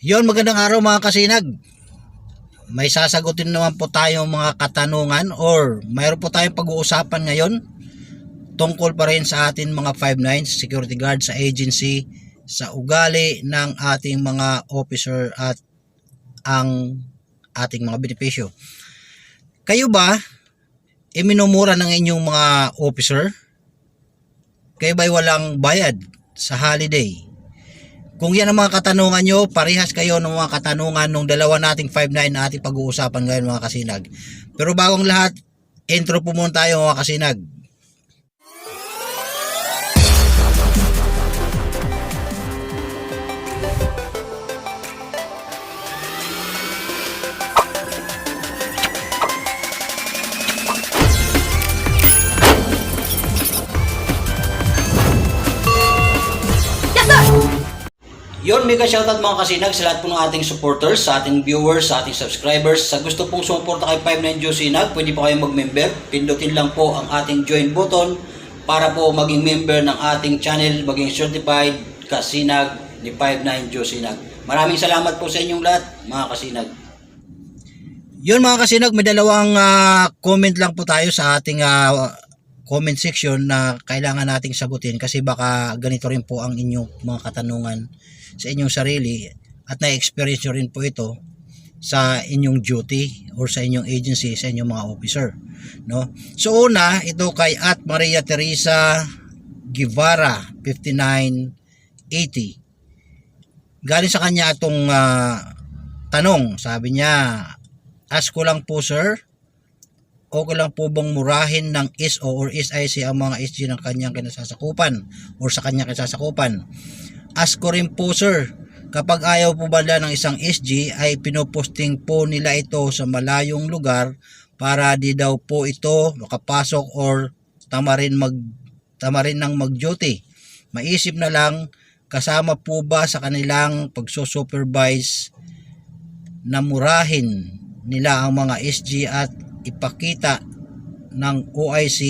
Yon magandang araw mga kasinag. May sasagutin naman po tayong mga katanungan or mayroon po tayong pag-uusapan ngayon tungkol pa rin sa atin mga 5'9 security guard sa agency sa ugali ng ating mga officer at ang ating mga benepisyo. Kayo ba iminumura ng inyong mga officer? Kayo ba'y walang bayad sa holiday? Kung yan ang mga katanungan nyo, parehas kayo ng mga katanungan ng dalawa nating 5'9 na ating pag-uusapan ngayon mga kasinag. Pero bagong lahat, intro po muna tayo mga kasinag. Yon, mega shoutout mga kasinag sa lahat po ng ating supporters, sa ating viewers, sa ating subscribers. Sa gusto pong sumuporta kay 59 Josinag, pwede po kayong mag-member. Pindutin lang po ang ating join button para po maging member ng ating channel, maging certified kasinag ni 59 Josinag. Maraming salamat po sa inyong lahat, mga kasinag. Yun mga kasinag, may dalawang ah, comment lang po tayo sa ating ah, comment section na kailangan nating sagutin kasi baka ganito rin po ang inyong mga katanungan sa inyong sarili at na-experience nyo rin po ito sa inyong duty or sa inyong agency, sa inyong mga officer. No? So una, ito kay at Maria Teresa Guevara 5980. Galing sa kanya itong ah, tanong, sabi niya, ask ko lang po sir, okay lang po bang murahin ng ISO or SIC ang mga SG ng kanyang kinasasakupan or sa kanyang kinasasakupan? Ask ko rin po sir, kapag ayaw po bala ng isang SG ay pinoposting po nila ito sa malayong lugar para di daw po ito makapasok or tama rin mag tama rin ng mag-duty. Maisip na lang kasama po ba sa kanilang pagsusupervise na murahin nila ang mga SG at ipakita ng OIC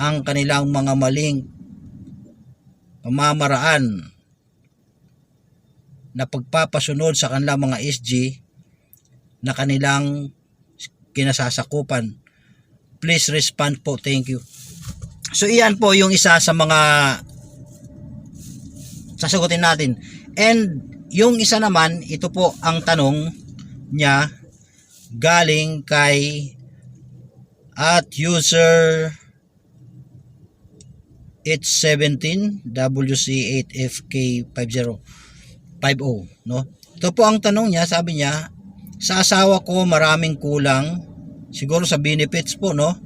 ang kanilang mga maling pamamaraan na pagpapasunod sa kanilang mga SG na kanilang kinasasakupan. Please respond po. Thank you. So iyan po yung isa sa mga sasagutin natin. And yung isa naman, ito po ang tanong niya galing kay at user it's 17 WC8FK50 50 no? Ito po ang tanong niya sabi niya sa asawa ko maraming kulang siguro sa benefits po no?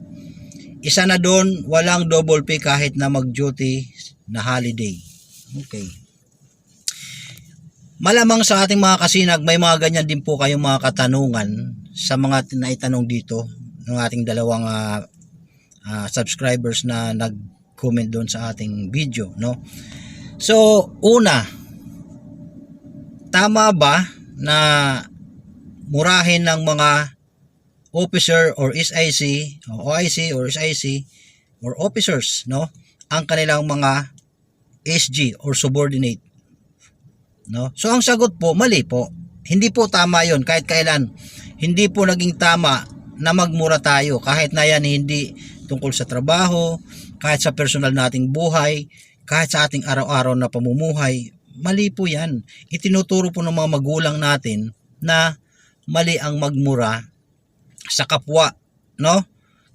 Isa na doon walang double pay kahit na mag duty na holiday. Okay. Malamang sa ating mga kasinag may mga ganyan din po kayong mga katanungan sa mga naitanong dito ng ating dalawang ah, ah, subscribers na nag-comment doon sa ating video no? So una tama ba na murahin ng mga officer or SIC o OIC or SIC or officers no? Ang kanilang mga SG or subordinate no? So ang sagot po mali po. Hindi po tama yon kahit kailan. Hindi po naging tama na magmura tayo. Kahit na yan hindi tungkol sa trabaho kahit sa personal nating buhay kahit sa ating araw-araw na pamumuhay mali po yan. Itinuturo po ng mga magulang natin na mali ang magmura sa kapwa no?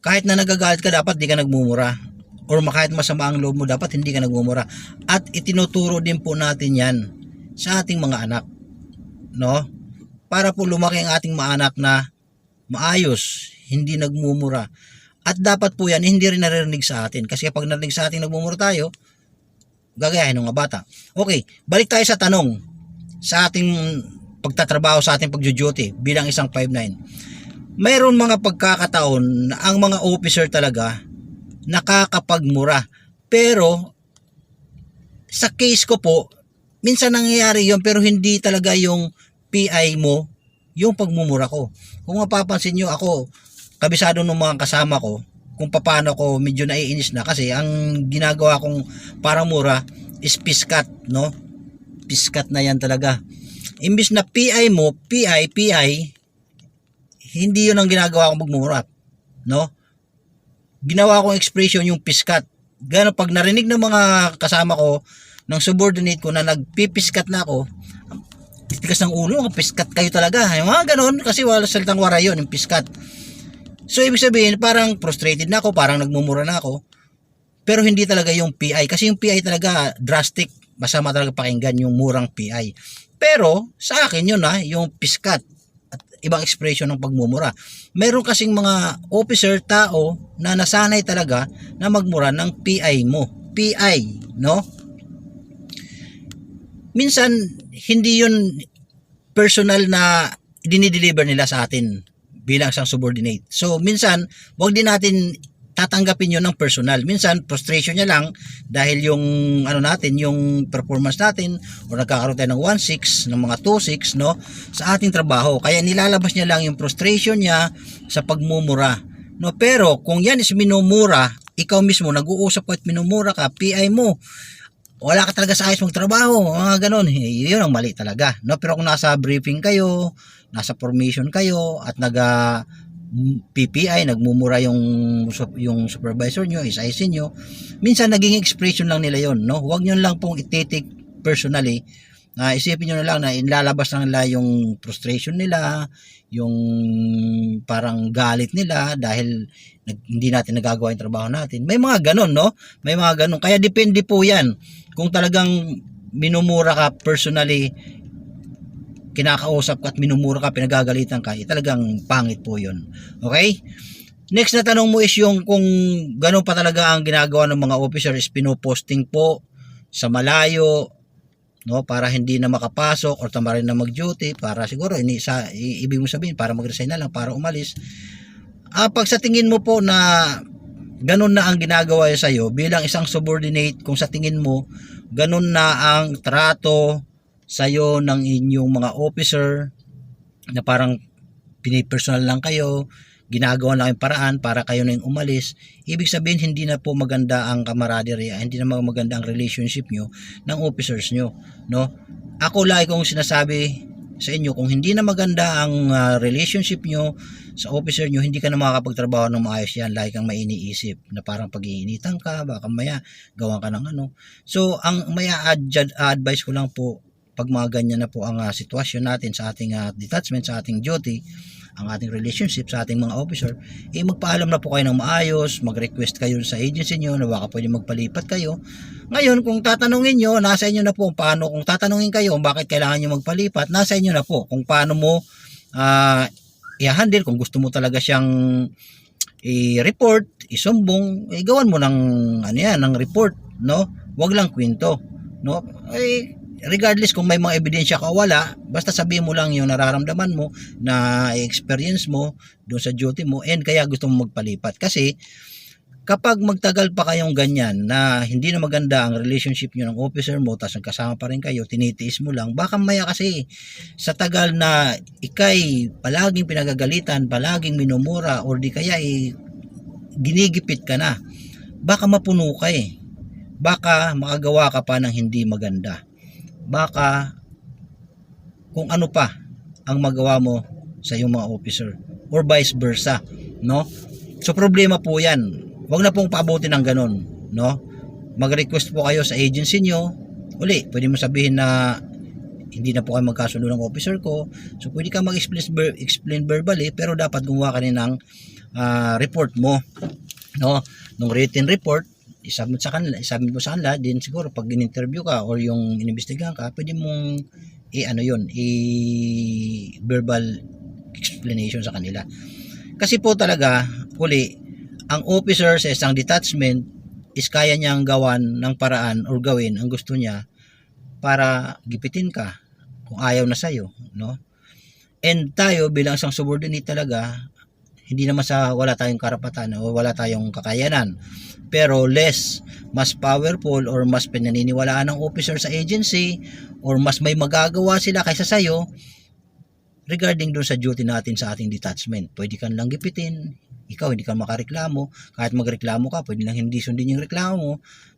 Kahit na nagagalit ka dapat di ka nagmumura. Or kahit masama ang loob mo dapat hindi ka nagmumura. At itinuturo din po natin yan sa ating mga anak no? Para po lumaki ang ating mga anak na maayos hindi nagmumura. At dapat po yan hindi rin naririnig sa atin. Kasi kapag narinig sa atin nagmumura tayo gagayahin ng mga bata. Okay balik tayo sa tanong. Sa ating pagtatrabaho sa ating pagjuduty bilang isang 5'9 mayroon mga pagkakataon na ang mga officer talaga nakakapagmura. Pero sa case ko po minsan nangyayari yon pero hindi talaga yung PI mo yung pagmumura ko. Kung mapapansin nyo ako, kabisado ng mga kasama ko, kung paano ko medyo naiinis na kasi ang ginagawa kong parang mura is piskat, no? Piskat na yan talaga. imbis na PI mo, PI, PI, hindi yun ang ginagawa kong magmumura. No? Ginawa kong expression yung piskat. Gano'n, pag narinig ng mga kasama ko, ng subordinate ko na nagpipiskat na ako, titigas ng ulo, mga piskat kayo talaga. Yung mga ganon, kasi wala salitang wara yun, yung piskat. So, ibig sabihin, parang frustrated na ako, parang nagmumura na ako. Pero hindi talaga yung PI. Kasi yung PI talaga, drastic. Masama talaga pakinggan yung murang PI. Pero, sa akin yun ha, yung piskat. At ibang expression ng pagmumura. Meron kasing mga officer, tao, na nasanay talaga na magmura ng PI mo. PI, no? Minsan, hindi yun personal na dinideliver nila sa atin bilang isang subordinate. So, minsan, wag din natin tatanggapin yun ng personal. Minsan, frustration niya lang dahil yung, ano natin, yung performance natin o nagkakaroon tayo ng 1.6, ng mga 2.6, no, sa ating trabaho. Kaya nilalabas niya lang yung frustration niya sa pagmumura. No, pero kung yan is minumura, ikaw mismo nag-uusap at minumura ka, PI mo, wala ka talaga sa ayos magtrabaho, mga ganun. Eh, Yun ang mali talaga. No? Pero kung nasa briefing kayo, nasa formation kayo, at naga PPI, nagmumura yung yung supervisor nyo, is IC nyo, minsan naging expression lang nila yon no? Huwag nyo lang pong ititik personally, na isipin nyo na lang na inlalabas lang nila yung frustration nila, yung parang galit nila dahil nag, hindi natin nagagawa yung trabaho natin. May mga ganon, no? May mga ganon. Kaya depende po yan. Kung talagang minumura ka personally, kinakausap ka at minumura ka, pinagagalitan ka, eh, talagang pangit po yun. Okay? Next na tanong mo is yung kung gano'n pa talaga ang ginagawa ng mga officer is pinoposting po sa malayo, no para hindi na makapasok or tama rin na mag-duty para siguro ini sa ibig mo sabihin para mag-resign na lang para umalis. Ah pag sa tingin mo po na ganun na ang ginagawa sa iyo bilang isang subordinate kung sa tingin mo ganun na ang trato sa iyo ng inyong mga officer na parang pinipersonal lang kayo ginagawa lang yung paraan para kayo na yung umalis ibig sabihin hindi na po maganda ang camaraderie hindi na maganda ang relationship nyo ng officers nyo no? Ako lagi kong sinasabi sa inyo kung hindi na maganda ang ah, relationship nyo sa officer nyo hindi ka na makakapagtrabaho ng maayos yan. Lagi kang mainiisip na parang pag-iinitan ka baka maya gawan ka ng ano. So ang maya advice ko lang po pag mga ganyan na po ang ah, sitwasyon natin sa ating ah, detachment sa ating duty ang ating relationship sa ating mga officer, eh magpaalam na po kayo ng maayos, mag-request kayo sa agency nyo na baka pwede magpalipat kayo. Ngayon, kung tatanungin nyo, nasa inyo na po paano, kung tatanungin kayo bakit kailangan nyo magpalipat, nasa inyo na po kung paano mo ah i-handle, kung gusto mo talaga siyang i-report, isumbong, eh, gawan mo ng, ano yan, ng report, no? Huwag lang kwento, no? Eh, regardless kung may mga ebidensya ka o wala, basta sabihin mo lang yung nararamdaman mo na experience mo doon sa duty mo and kaya gusto mo magpalipat. Kasi kapag magtagal pa kayong ganyan na hindi na maganda ang relationship nyo ng officer mo tapos nagkasama pa rin kayo, tinitiis mo lang, baka maya kasi sa tagal na ikay palaging pinagagalitan, palaging minumura or di kaya eh, ginigipit ka na, baka mapuno ka eh. Baka makagawa ka pa ng hindi maganda baka kung ano pa ang magawa mo sa iyong mga officer or vice versa no? So problema po yan. Wag na pong paabutin ng ganun no? Mag-request po kayo sa agency nyo uli pwede mo sabihin na hindi na po kayo magkasundo ng officer ko. So pwede ka mag-explain ver- explain verbally pero dapat gumawa ka rin ng ah, report mo no? Nung written report isubmit sa kanila, isubmit mo sa kanila, din siguro pag in-interview ka or yung inimbestigahan ka, pwede mong i ano yun, i verbal explanation sa kanila. Kasi po talaga, uli, ang officer sa isang detachment is kaya niyang gawan ng paraan or gawin ang gusto niya para gipitin ka kung ayaw na sa'yo, no? And tayo bilang isang subordinate talaga, hindi naman sa wala tayong karapatan o wala tayong kakayanan. Pero less mas powerful or mas pinaniniwalaan ng officer sa agency or mas may magagawa sila kaysa sa'yo regarding doon sa duty natin sa ating detachment. Pwede kang lang gipitin ikaw hindi ka makareklamo. Kahit magreklamo ka pwede lang hindi sundin yung reklamo mo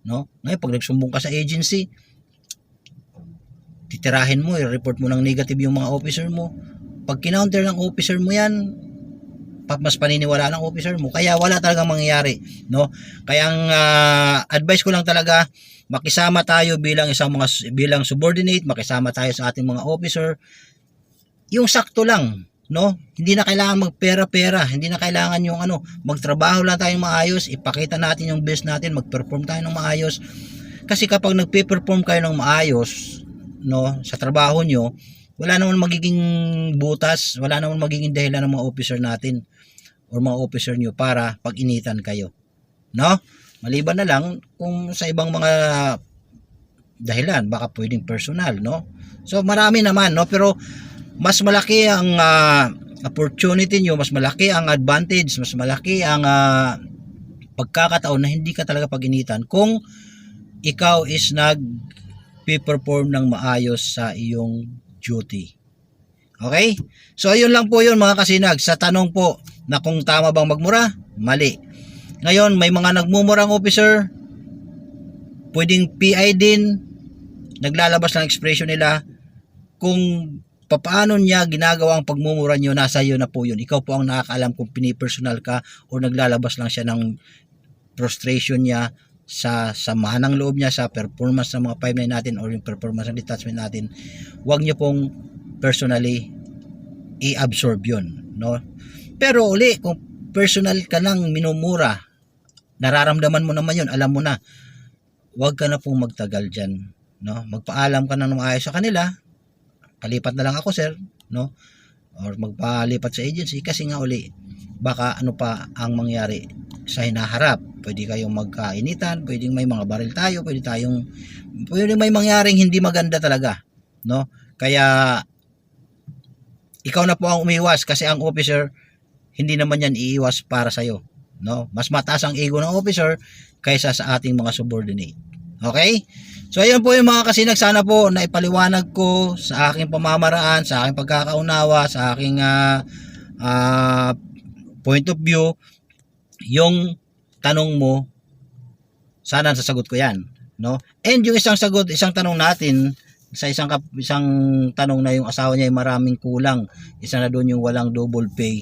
no? Ngayon pag nagsumbong ka sa agency titirahin mo, i-report mo ng negative yung mga officer mo. Pag kinounter ng officer mo yan, mas paniniwala ng officer mo. Kaya wala talagang mangyayari, no? Kaya ang ah, advice ko lang talaga, makisama tayo bilang isang mga bilang subordinate, makisama tayo sa ating mga officer. Yung sakto lang, no? Hindi na kailangan magpera-pera, hindi na kailangan yung ano, magtrabaho lang tayong maayos, ipakita natin yung best natin, mag-perform tayo ng maayos. Kasi kapag nagpe-perform kayo ng maayos, no, sa trabaho nyo, wala naman magiging butas, wala naman magiging dahilan ng mga officer natin or mga officer nyo para pag-initan kayo. No? Maliban na lang kung sa ibang mga dahilan, baka pwedeng personal, no? So marami naman, no? Pero mas malaki ang ah, opportunity nyo, mas malaki ang advantage, mas malaki ang ah, pagkakataon na hindi ka talaga pag-initan kung ikaw is nag perform ng maayos sa iyong duty. Okay? So ayun lang po yun mga kasinag. Sa tanong po na kung tama bang magmura, mali. Ngayon, may mga nagmumurang officer, pwedeng PI din, naglalabas ng expression nila, kung papaano niya ginagawa ang pagmumura niyo, nasa iyo na po yun. Ikaw po ang nakakaalam kung pinipersonal ka o naglalabas lang siya ng frustration niya sa samahan ng loob niya sa performance ng mga 5 natin or yung performance ng detachment natin. Huwag niyo pong personally i-absorb yun. No? Pero uli, kung personal ka nang minumura, nararamdaman mo naman yun, alam mo na, huwag ka na pong magtagal dyan. No? Magpaalam ka na ng maayos sa kanila, kalipat na lang ako sir, no? Or magpalipat sa agency kasi nga uli, baka ano pa ang mangyari sa hinaharap. Pwede kayong magkainitan, pwedeng may mga baril tayo, pwede tayong, pwede may mangyaring hindi maganda talaga, no? Kaya, ikaw na po ang umiwas kasi ang officer, hindi naman yan iiwas para sa'yo. No? Mas mataas ang ego ng officer kaysa sa ating mga subordinate. Okay? So ayun po yung mga kasinag sana po na ipaliwanag ko sa aking pamamaraan, sa aking pagkakaunawa, sa aking ah, ah, point of view yung tanong mo sana sasagot ko yan, no? And yung isang sagot, isang tanong natin sa isang isang tanong na yung asawa niya ay maraming kulang, isa na doon yung walang double pay,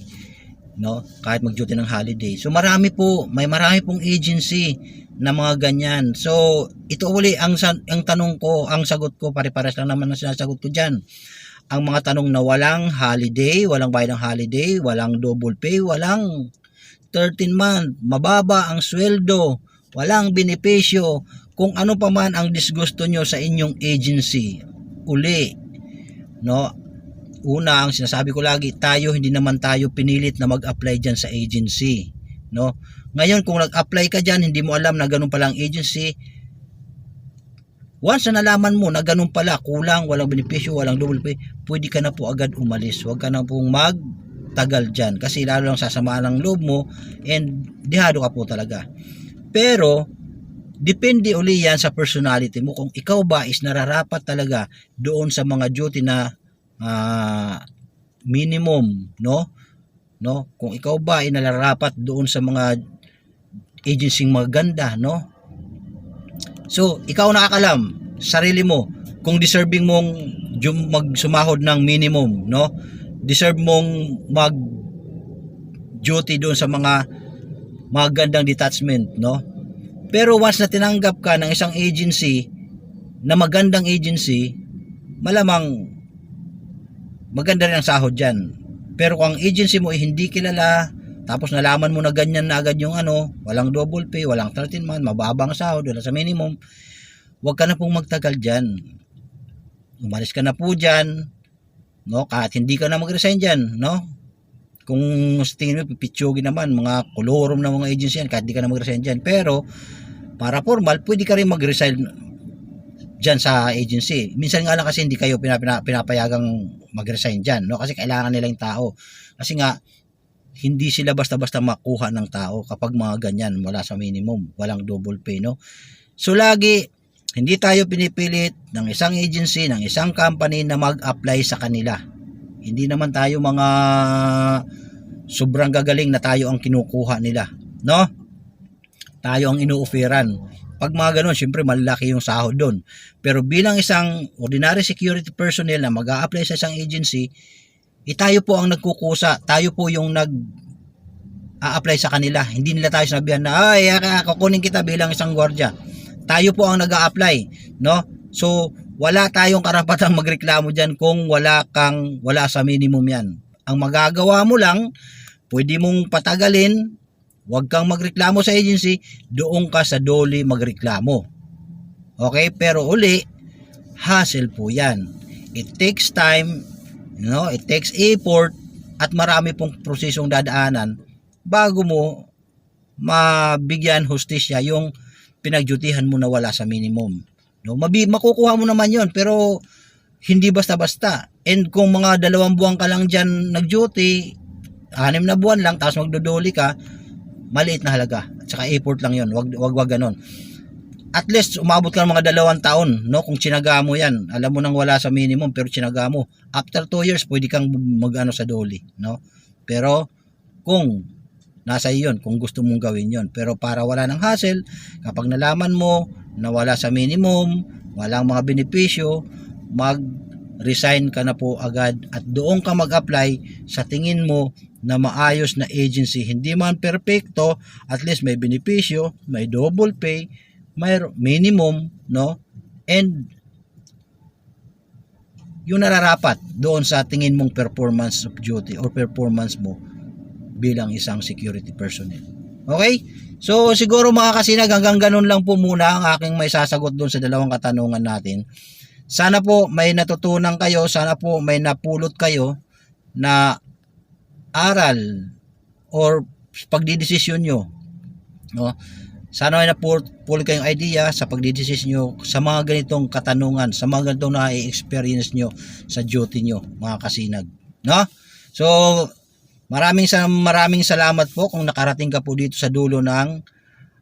no? Kahit mag-duty ng holiday. So marami po, may marami pong agency na mga ganyan. So ito uli ang ang tanong ko, ang sagot ko pare-pares lang naman ang sinasagot ko diyan. Ang mga tanong na walang holiday, walang bayad ng holiday, walang double pay, walang 13 month, mababa ang sweldo, walang benepisyo, kung ano pa man ang disgusto nyo sa inyong agency. Uli, no? Una, ang sinasabi ko lagi, tayo, hindi naman tayo pinilit na mag-apply dyan sa agency. No? Ngayon, kung nag-apply ka dyan, hindi mo alam na ganun pala ang agency, once na nalaman mo na ganun pala, kulang, walang benepisyo, walang double pay, pwede ka na po agad umalis. Huwag ka na pong magtagal dyan. Kasi lalo lang sasamaan ng loob mo and dihado ka po talaga. Pero, depende uli yan sa personality mo. Kung ikaw ba is nararapat talaga doon sa mga duty na ah, minimum, no? No? Kung ikaw ba ay nararapat doon sa mga agency maganda, no? So, ikaw nakakalam, sarili mo, kung deserving mong magsumahod ng minimum, no? Deserve mong mag duty doon sa mga mga gandang detachment, no? Pero once na tinanggap ka ng isang agency na magandang agency, malamang maganda rin ang sahod dyan. Pero kung ang agency mo ay hindi kilala, tapos nalaman mo na ganyan na agad yung ano, walang double pay, walang 13 month, mababang sahod, wala sa minimum, huwag ka na pong magtagal dyan. Umalis ka na po dyan, no? Kahit hindi ka na mag-resign dyan, no? Kung sa tingin mo, pipitsugin naman, mga kolorum ng mga agency yan, kahit di ka na mag-resign dyan. Pero, para formal, pwede ka rin mag-resign dyan sa agency. Minsan nga lang kasi hindi kayo pinapayagang mag-resign dyan, no? Kasi kailangan nila yung tao. Kasi nga, hindi sila basta-basta makuha ng tao kapag mga ganyan, wala sa minimum, walang double pay, no? So, lagi, hindi tayo pinipilit ng isang agency, ng isang company na mag-apply sa kanila. Hindi naman tayo mga sobrang gagaling na tayo ang kinukuha nila, no? tayo ang inuoferan. Pag mga ganun, syempre malaki yung sahod doon. Pero bilang isang ordinary security personnel na mag apply sa isang agency, eh, tayo po ang nagkukusa. Tayo po yung nag a-apply sa kanila. Hindi nila tayo sinabihan na, ay, kukunin kita bilang isang gwardiya. Tayo po ang nag apply no? So, wala tayong karapatang magreklamo dyan kung wala kang, wala sa minimum yan. Ang magagawa mo lang, pwede mong patagalin, huwag kang magreklamo sa agency, doon ka sa doli magreklamo. Okay? Pero uli, hassle po yan. It takes time, know, it takes effort, at marami pong prosesong dadaanan bago mo mabigyan hustisya yung pinagjutihan mo na wala sa minimum. No, mabi makukuha mo naman 'yon pero hindi basta-basta. And kung mga dalawang buwan ka lang diyan nag-duty, anim na buwan lang tapos magdodoli ka, maliit na halaga. At saka effort lang 'yon. Wag wag wag ganon. At least umabot ka ng mga dalawang taon, no? Kung tsinaga mo 'yan. Alam mo nang wala sa minimum pero tsinaga mo. After 2 years pwede kang mag-ano sa doli, no? Pero kung nasa iyo kung gusto mong gawin yon pero para wala ng hassle kapag nalaman mo na wala sa minimum walang mga benepisyo mag resign ka na po agad at doon ka mag-apply sa tingin mo na maayos na agency hindi man perpekto at least may benepisyo may double pay may minimum no and yung nararapat doon sa tingin mong performance of duty or performance mo bilang isang security personnel. Okay? So siguro mga kasinag hanggang ganun lang po muna ang aking may sasagot doon sa dalawang katanungan natin. Sana po may natutunan kayo, sana po may napulot kayo na aral or pagdidesisyon nyo. No? Sana may napulot kayong idea sa pagdidesisyon nyo sa mga ganitong katanungan, sa mga ganitong na-experience nyo sa duty nyo, mga kasinag. No? So, Maraming maraming salamat po kung nakarating ka po dito sa dulo ng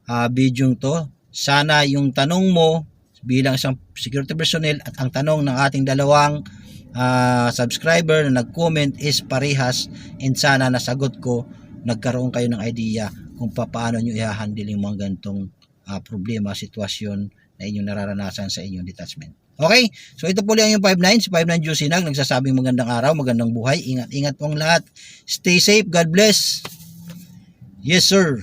uh, video to. Sana yung tanong mo bilang isang security personnel at ang tanong ng ating dalawang uh, subscriber na nag-comment is parehas and sana nasagot ko nagkaroon kayo ng idea kung paano nyo i-handle yung mga ganitong uh, problema, sitwasyon na inyong nararanasan sa inyong detachment. Okay? So ito po lang yung 59, si 59 Juicy Nag, nagsasabing magandang araw, magandang buhay, ingat-ingat pong lahat. Stay safe, God bless. Yes sir.